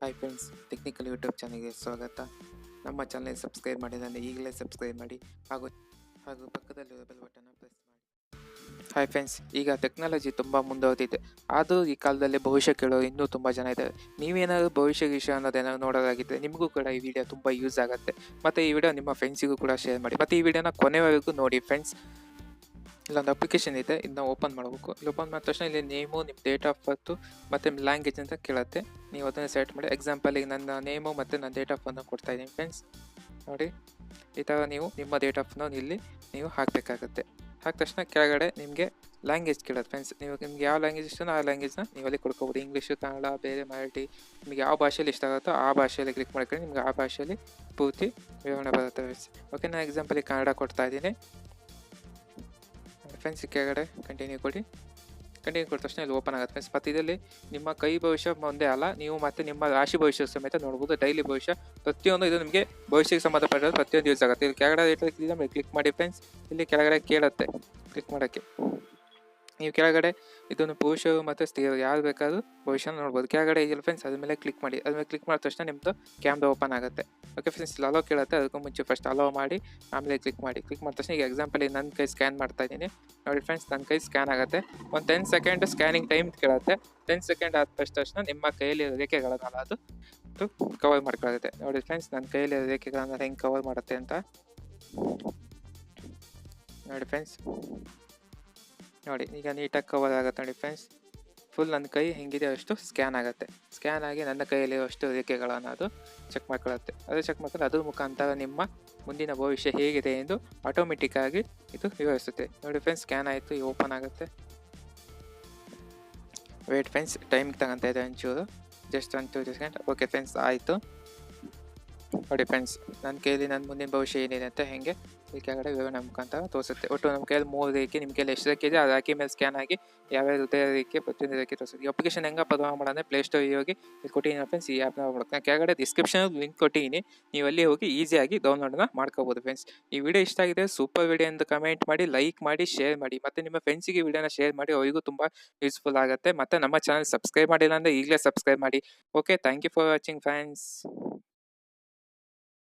Hi friends technical YouTube ಚಾನಲ್ಗೆ ಸ್ವಾಗತ. ನಮ್ಮ ಚಾನಲ್ ಸಬ್ಸ್ಕ್ರೈಬ್ ಮಾಡಿದರೆ ಈಗಲೇ ಸಬ್ಸ್ಕ್ರೈಬ್ ಮಾಡಿ, ಹಾಗೂ ಹಾಗೂ ಪಕ್ಕದಲ್ಲಿ ಬೆಲ್ ಬಟನ್ ಪ್ರೆಸ್ ಮಾಡಿ. ಹಾಯ್ ಫ್ರೆಂಡ್ಸ್ ಈಗ ಟೆಕ್ನಾಲಜಿ ತುಂಬ ಮುಂದುವರೆದಿದೆ. ಆದರೂ ಈ ಕಾಲದಲ್ಲಿ ಭವಿಷ್ಯ ಕೇಳೋ ಇನ್ನೂ ತುಂಬ ಜನ ಇದ್ದಾರೆ. ನೀವೇನಾದರೂ ಭವಿಷ್ಯ ವಿಷಯ ಅನ್ನೋದೇನಾದ್ರು ನೋಡೋದಾಗಿದ್ದರೆ ನಿಮಗೂ ಕೂಡ ಈ ವಿಡಿಯೋ ತುಂಬ ಯೂಸ್ ಆಗುತ್ತೆ. ಮತ್ತು ಈ ವಿಡಿಯೋ ನಿಮ್ಮ ಫ್ರೆಂಡ್ಸಿಗೂ ಕೂಡ ಶೇರ್ ಮಾಡಿ. ಮತ್ತು ಈ ವಿಡಿಯೋನ ಕೊನೆವರೆಗೂ ನೋಡಿ ಫ್ರೆಂಡ್ಸ್ ಇಲ್ಲೊಂದು ಅಪ್ಲಿಕೇಶನ್ ಇದೆ ಇದನ್ನ ಓಪನ್ ಮಾಡಬೇಕು. ಓಪನ್ ಮಾಡಿದ ತಕ್ಷಣ ಇಲ್ಲಿ ನೇಮು ನಿಮ್ಮ ಡೇಟ್ ಆಫ್ ಬರ್ತು ಮತ್ತು ಲ್ಯಾಂಗ್ವೇಜ್ ಅಂತ ಕೇಳುತ್ತೆ. ನೀವು ಅದನ್ನು ಸೆಲೆಕ್ಟ್ ಮಾಡಿ ಎಕ್ಸಾಂಪಲಿಗೆ ನನ್ನ ನೇಮು ಮತ್ತು ನನ್ನ ಡೇಟ್ ಆಫ್ ಬರ್ತ್ನ ಕೊಡ್ತಾ ಇದ್ದೀನಿ ಫ್ರೆಂಡ್ಸ್ ನೋಡಿ, ಈ ಥರ ನೀವು ನಿಮ್ಮ ಡೇಟ್ ಆಫ್ನ ಇಲ್ಲಿ ನೀವು ಹಾಕಬೇಕಾಗುತ್ತೆ. ಹಾಕಿದ ತಕ್ಷಣ ಕೆಳಗಡೆ ನಿಮಗೆ ಲ್ಯಾಂಗ್ವೇಜ್ ಕೇಳೋದು ಫ್ರೆಂಡ್ಸ್ ನೀವು ನಿಮ್ಗೆ ಯಾವ ಲ್ಯಾಂಗ್ವೇಜ್ ಇಷ್ಟನೋ ಆ ಲ್ಯಾಂಗ್ವೇಜ್ನ ನೀವು ಅಲ್ಲಿ ಕೊಡ್ಕೋಬೋದು. ಇಂಗ್ಲೀಷು ಕನ್ನಡ ಬೇರೆ ಮರಾಠಿ ನಿಮಗೆ ಯಾವ ಭಾಷೆಯಲ್ಲಿ ಇಷ್ಟ ಆಗುತ್ತೋ ಆ ಭಾಷೆಯಲ್ಲಿ ಕ್ಲಿಕ್ ಮಾಡ್ಕೊಂಡು ನಿಮ್ಗೆ ಆ ಭಾಷೆಯಲ್ಲಿ ಪೂರ್ತಿ ವಿವರಣೆ ಬರುತ್ತೆ ಫ್ರೆಂಡ್ಸ್ ಓಕೆ ನಾನು ಎಕ್ಸಾಂಪಲಿಗೆ ಕನ್ನಡ ಕೊಡ್ತಾ ಇದ್ದೀನಿ. ಫ್ರೆಂಡ್ಸ್ ಕೆಳಗಡೆ ಕಂಟಿನ್ಯೂ ಕೊಡಿ. ಕಂಟಿನ್ಯೂ ಕೊಟ್ಟ ತಕ್ಷಣ ಇಲ್ಲಿ ಓಪನ್ ಆಗುತ್ತೆ ಫ್ರೆಂಡ್ಸ್ ಮತ್ತು ಇದರಲ್ಲಿ ನಿಮ್ಮ ಕೈ ಭವಿಷ್ಯ ಒಂದೇ ಅಲ್ಲ, ನೀವು ಮತ್ತೆ ನಿಮ್ಮ ರಾಶಿ ಭವಿಷ್ಯ ಸಮೇತ ನೋಡ್ಬೋದು ಡೈಲಿ ಭವಿಷ್ಯ. ಪ್ರತಿಯೊಂದು ಇದು ನಿಮಗೆ ಭವಿಷ್ಯಕ್ಕೆ ಸಂಬಂಧಪಟ್ಟ ಪ್ರತಿಯೊಂದು ಯೂಸ್ ಆಗುತ್ತೆ. ಇಲ್ಲಿ ಕೆಳಗಡೆ ನಮಗೆ ಕ್ಲಿಕ್ ಮಾಡಿ ಫ್ರೆಂಡ್ಸ್ ಇಲ್ಲಿ ಕೆಳಗಡೆ ಕೇಳುತ್ತೆ ಕ್ಲಿಕ್ ಮಾಡೋಕ್ಕೆ. ನೀವು ಕೆಳಗಡೆ ಇದನ್ನು ಪುರುಷರು ಮತ್ತು ಸ್ಥಿರ ಯಾವ್ದು ಬೇಕಾದ್ರೂ ಭವಿಷ್ಯನ ನೋಡ್ಬೋದು. ಕೆಳಗಡೆ ಇದೆಯಲ್ಲ ಫ್ರೆಂಡ್ಸ್ ಅದ್ರ ಮೇಲೆ ಕ್ಲಿಕ್ ಮಾಡಿ. ಅದ್ರ ಮೇಲೆ ಕ್ಲಿಕ್ ಮಾಡಿದ ತಕ್ಷಣ ನಿಮ್ಮದು ಕ್ಯಾಮ್ರಾ ಓಪನ್ ಆಗುತ್ತೆ. ಇಲ್ಲಿ ಅಲೋ ಕೇಳುತ್ತೆ. ಅದಕ್ಕೂ ಮುಂಚೆ ಫಸ್ಟ್ ಅಲೋ ಮಾಡಿ, ಆಮೇಲೆ ಕ್ಲಿಕ್ ಮಾಡಿ. ಕ್ಲಿಕ್ ಮಾಡಿದ ತಕ್ಷಣ ಈಗ ಎಕ್ಸಾಂಪಲ್ ನನ್ನ ಕೈ ಸ್ಕ್ಯಾನ್ ಮಾಡ್ತಾ ಇದ್ದೀನಿ. ನೋಡಿ ಫ್ರೆಂಡ್ಸ್ ನನ್ನ ಕೈ ಸ್ಕ್ಯಾನ್ ಆಗುತ್ತೆ. ಒಂದು ಟೆನ್ ಸೆಕೆಂಡ್ ಸ್ಕ್ಯಾನಿಂಗ್ ಟೈಮ್ ಕೇಳುತ್ತೆ. ಟೆನ್ ಸೆಕೆಂಡ್ ಆದ ತಕ್ಷಣ ನಿಮ್ಮ ಕೈಯಲ್ಲಿ ರೇಖೆಗಳನ್ನಲ್ಲ ಅದು ಕವರ್ ಮಾಡ್ಕೊಳ್ಳುತ್ತೆ. ನೋಡಿ ಫ್ರೆಂಡ್ಸ್ ನನ್ನ ಕೈಯಲ್ಲಿ ರೇಖೆಗಳನ್ನ ಹೆಂಗೆ ಕವರ್ ಮಾಡುತ್ತೆ ಅಂತ. ನೋಡಿ ಫ್ರೆಂಡ್ಸ್ ನೋಡಿ, ಈಗ ನೀಟಾಗಿ ಕವರ್ ಆಗುತ್ತೆ ನೋಡಿ ಫ್ರೆಂಡ್ಸ್ ಫುಲ್ ನನ್ನ ಕೈ ಹೆಂಗಿದೆ ಅಷ್ಟು ಸ್ಕ್ಯಾನ್ ಆಗುತ್ತೆ. ಸ್ಕ್ಯಾನ್ ಆಗಿ ನನ್ನ ಕೈಯಲ್ಲಿರುವಷ್ಟು ರೇಖೆಗಳನ್ನು ಅದು ಚೆಕ್ ಮಾಡ್ಕೊಳ್ಳುತ್ತೆ. ಅದು ಚೆಕ್ ಮಾಡ್ಕೊಂಡು ಅದ್ರ ಮುಖಾಂತರ ನಿಮ್ಮ ಮುಂದಿನ ಭವಿಷ್ಯ ಹೇಗಿದೆ ಎಂದು ಆಟೋಮೆಟಿಕ್ಕಾಗಿ ಇದು ವಿವರಿಸುತ್ತೆ. ನೋಡಿ ಫ್ರೆಂಡ್ಸ್ ಸ್ಕ್ಯಾನ್ ಆಯಿತು, ಈಗ ಓಪನ್ ಆಗುತ್ತೆ. ವೇಟ್ ಫ್ರೆಂಡ್ಸ್ ಟೈಮ್ ತಗೊಂತ ಇದೆ ಒಂಚೂರು. ಜಸ್ಟ್ ಒಂದು ಟೂ ಸೆಕೆಂಡ್ ಓಕೆ ಫ್ರೆಂಡ್ಸ್ ಆಯಿತು. ನೋಡಿ ಫ್ರೆಂಡ್ಸ್ ನನ್ನ ಕೈಯಲ್ಲಿ ನನ್ನ ಮುಂದಿನ ಭವಿಷ್ಯ ಏನಿದೆ ಅಂತ ಹೆಂಗೆ, ಈ ಕೆಳಗಡೆ ವಿವರಣೆ ಮುಖಾಂತರ ತೋರಿಸುತ್ತೆ. ಒಟ್ಟು ನಮ್ಮ ಕೈಯಲ್ಲಿ ಮೂರು ರೇಖೆ, ನಿಮ್ಮ ಕೈಯಲ್ಲಿ ಎಷ್ಟು ರೇಖೆ ಇದೆ, ಅದು ಹಾಕಿ ಮೇಲೆ ಸ್ಕ್ಯಾನ್ ಆಗಿ ಯಾವ್ಯಾವ ಹೃದಯಕ್ಕೆ ಪ್ರತಿಯೊಂದು ರೇಖೆ ತೋರಿಸುತ್ತೆ. ಈ ಅಪ್ಲಿಕೇಶನ್ ಹೆಂಗೆ ಮಾಡೋದೇ ಪ್ಲೇ ಪ್ಲೇಸ್ಟೋರಿಗೆ ಹೋಗಿ ಇಲ್ಲಿ ಕೊಟ್ಟಿದ್ದೀನಿ ಫ್ರೆಂಡ್ಸ್ ಈ ಆ್ಯಪ್ನ ಮಾಡ್ಕೊಂಡು ನಾನು ಕೆಳಗಡೆ ಡಿಸ್ಕ್ರಿಪ್ಷನ್ ಲಿಂಕ್ ಕೊಟ್ಟಿದ್ದೀನಿ ನೀವು ಅಲ್ಲಿ ಹೋಗಿ ಈಸಿಯಾಗಿ ಡೌನ್ಲೋಡನ್ನ ಮಾಡ್ಕೋಬೋದು ಫ್ರೆಂಡ್ಸ್ ಈ ವಿಡಿಯೋ ಇಷ್ಟ ಆಗಿದೆ ಸೂಪರ್ ವಿಡಿಯೋ ಅಂತ ಕಮೆಂಟ್ ಮಾಡಿ ಲೈಕ್ ಮಾಡಿ ಶೇರ್ ಮಾಡಿ. ಮತ್ತು ನಿಮ್ಮ ಫ್ರೆಂಡ್ಸಿಗೆ ವಿಡಿಯೋನ ಶೇರ್ ಮಾಡಿ, ಅವರಿಗೂ ತುಂಬ ಯೂಸ್ಫುಲ್ ಆಗುತ್ತೆ. ಮತ್ತು ನಮ್ಮ ಚಾನಲ್ ಸಬ್ಸ್ಕ್ರೈಬ್ ಮಾಡಿಲ್ಲ ಅಂದರೆ ಈಗಲೇ ಸಬ್ಸ್ಕ್ರೈಬ್ ಮಾಡಿ. Okay thank you for watching friends